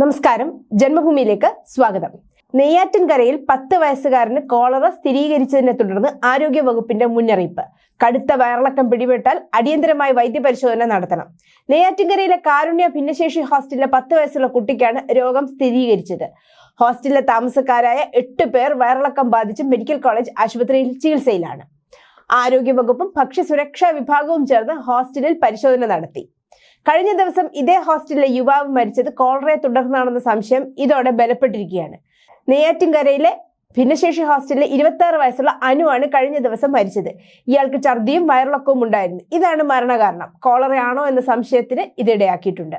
നമസ്കാരം. ജന്മഭൂമിയിലേക്ക് സ്വാഗതം. നെയ്യാറ്റിൻകരയിൽ പത്ത് വയസ്സുകാരന് കോളറ സ്ഥിരീകരിച്ചതിനെ തുടർന്ന് ആരോഗ്യ വകുപ്പിന്റെ മുന്നറിയിപ്പ്. കടുത്ത വയറിളക്കം പിടിപെട്ടാൽ അടിയന്തരമായി വൈദ്യപരിശോധന നടത്തണം. നെയ്യാറ്റിൻകരയിലെ കാരുണ്യ ഭിന്നശേഷി ഹോസ്റ്റലിലെ പത്ത് വയസ്സുള്ള കുട്ടിക്കാണ് രോഗം സ്ഥിരീകരിച്ചത്. ഹോസ്റ്റലിലെ താമസക്കാരായ എട്ട് പേർ വയറിളക്കം ബാധിച്ച് മെഡിക്കൽ കോളേജ് ആശുപത്രിയിൽ ചികിത്സയിലാണ്. ആരോഗ്യവകുപ്പും ഭക്ഷ്യസുരക്ഷാ വിഭാഗവും ചേർന്ന് ഹോസ്റ്റലിൽ പരിശോധന നടത്തി. കഴിഞ്ഞ ദിവസം ഇതേ ഹോസ്റ്റലിലെ യുവാവ് മരിച്ചത് കോളറയെ തുടർന്നാണെന്ന സംശയം ഇതോടെ ബലപ്പെട്ടിരിക്കുകയാണ്. നെയ്യാറ്റിൻകരയിലെ ഭിന്നശേഷി ഹോസ്റ്റലിലെ ഇരുപത്തി ആറ് വയസ്സുള്ള അനുവാണ് കഴിഞ്ഞ ദിവസം മരിച്ചത്. ഇയാൾക്ക് ഛർദിയും വയറിളക്കവും ഉണ്ടായിരുന്നു. ഇതാണ് മരണകാരണം. കോളറയാണോ എന്ന സംശയത്തിന് ഇതിടയാക്കിയിട്ടുണ്ട്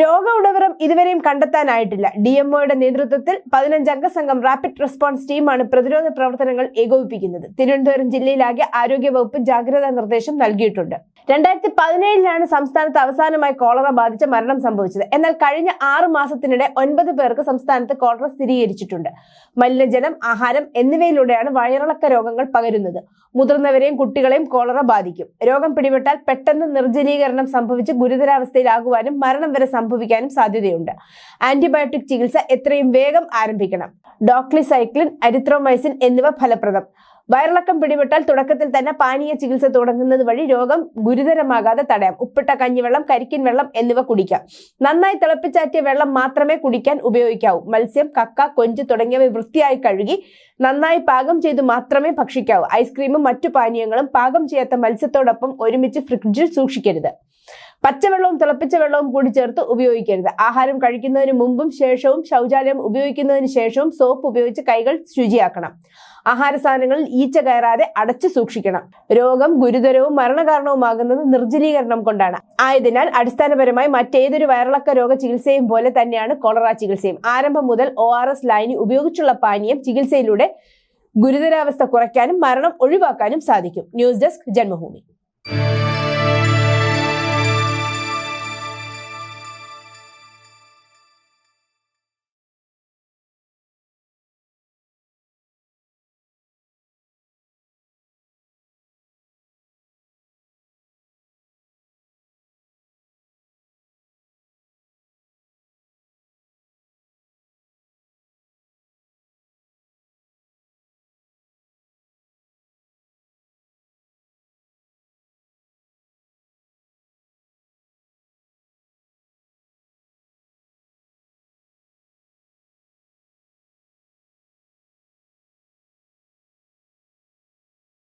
രോഗ ഉടവറം ഇതുവരെയും കണ്ടെത്താനായിട്ടില്ല. ഡി എംഒയുടെ നേതൃത്വത്തിൽ പതിനഞ്ചംഗ സംഘം റാപ്പിഡ് റെസ്പോൺസ് ടീമാണ് പ്രതിരോധ പ്രവർത്തനങ്ങൾ ഏകോപിപ്പിക്കുന്നത്. തിരുവനന്തപുരം ജില്ലയിലാകെ ആരോഗ്യവകുപ്പ് ജാഗ്രതാ നിർദ്ദേശം നൽകിയിട്ടുണ്ട്. രണ്ടായിരത്തി പതിനേഴിലാണ് സംസ്ഥാനത്ത് അവസാനമായി കോളറ ബാധിച്ച മരണം സംഭവിച്ചത്. എന്നാൽ കഴിഞ്ഞ ആറ് മാസത്തിനിടെ ഒൻപത് പേർക്ക് സംസ്ഥാനത്ത് കോളറ സ്ഥിരീകരിച്ചിട്ടുണ്ട്. മലിനജലം ആഹാരം എന്നിവയിലൂടെയാണ് വയറിളക്ക രോഗങ്ങൾ പകരുന്നത്. മുതിർന്നവരെയും കുട്ടികളെയും കോളറ ബാധിക്കും. രോഗം പിടിപെട്ടാൽ പെട്ടെന്ന് നിർജലീകരണം സംഭവിച്ച് ഗുരുതരാവസ്ഥയിലാകുവാനും മരണം വരെ സംഭവിക്കാനും സാധ്യതയുണ്ട്. ആന്റിബയോട്ടിക് ചികിത്സ എത്രയും വേഗം ആരംഭിക്കണം. ഡോക്ലിസൈക്ലിൻ അരിത്രോമൈസിൻ എന്നിവ ഫലപ്രദം. വയറിളക്കം പിടിപെട്ടാൽ തുടക്കത്തിൽ തന്നെ പാനീയ ചികിത്സ തുടങ്ങുന്നത് വഴി രോഗം ഗുരുതരമാകാതെ തടയാം. ഉപ്പിട്ട കഞ്ഞിവെള്ളം കരിക്കിൻ വെള്ളം എന്നിവ കുടിക്കാം. നന്നായി തിളപ്പിച്ചാറ്റിയ വെള്ളം മാത്രമേ കുടിക്കാൻ ഉപയോഗിക്കാവൂ. മത്സ്യം കക്ക കൊഞ്ച് തുടങ്ങിയവ വൃത്തിയായി കഴുകി നന്നായി പാകം ചെയ്ത് മാത്രമേ ഭക്ഷിക്കാവൂ. ഐസ്ക്രീമും മറ്റു പാനീയങ്ങളും പാകം ചെയ്യാത്ത മത്സ്യത്തോടൊപ്പം ഒരുമിച്ച് ഫ്രിഡ്ജിൽ സൂക്ഷിക്കരുത്. പച്ചവെള്ളവും തിളപ്പിച്ച വെള്ളവും കൂടി ചേർത്ത് ഉപയോഗിക്കരുത്. ആഹാരം കഴിക്കുന്നതിന് മുമ്പും ശേഷവും ശൗചാലയം ഉപയോഗിക്കുന്നതിന് ശേഷവും സോപ്പ് ഉപയോഗിച്ച് കൈകൾ ശുചിയാക്കണം. ആഹാര സാധനങ്ങളിൽ ഈച്ച കയറാതെ അടച്ചു സൂക്ഷിക്കണം. രോഗം ഗുരുതരവും മരണകാരണവുമാകുന്നത് നിർജലീകരണം കൊണ്ടാണ്. ആയതിനാൽ അടിസ്ഥാനപരമായി മറ്റേതൊരു വയറിളക്ക രോഗ ചികിത്സയും പോലെ തന്നെയാണ് കൊളറ ചികിത്സയും. ആരംഭം മുതൽ ഒ ആർ എസ് ലൈനി ഉപയോഗിച്ചുള്ള പാനീയം ചികിത്സയിലൂടെ ഗുരുതരാവസ്ഥ കുറയ്ക്കാനും മരണം ഒഴിവാക്കാനും സാധിക്കും. News desk Janmabhumi.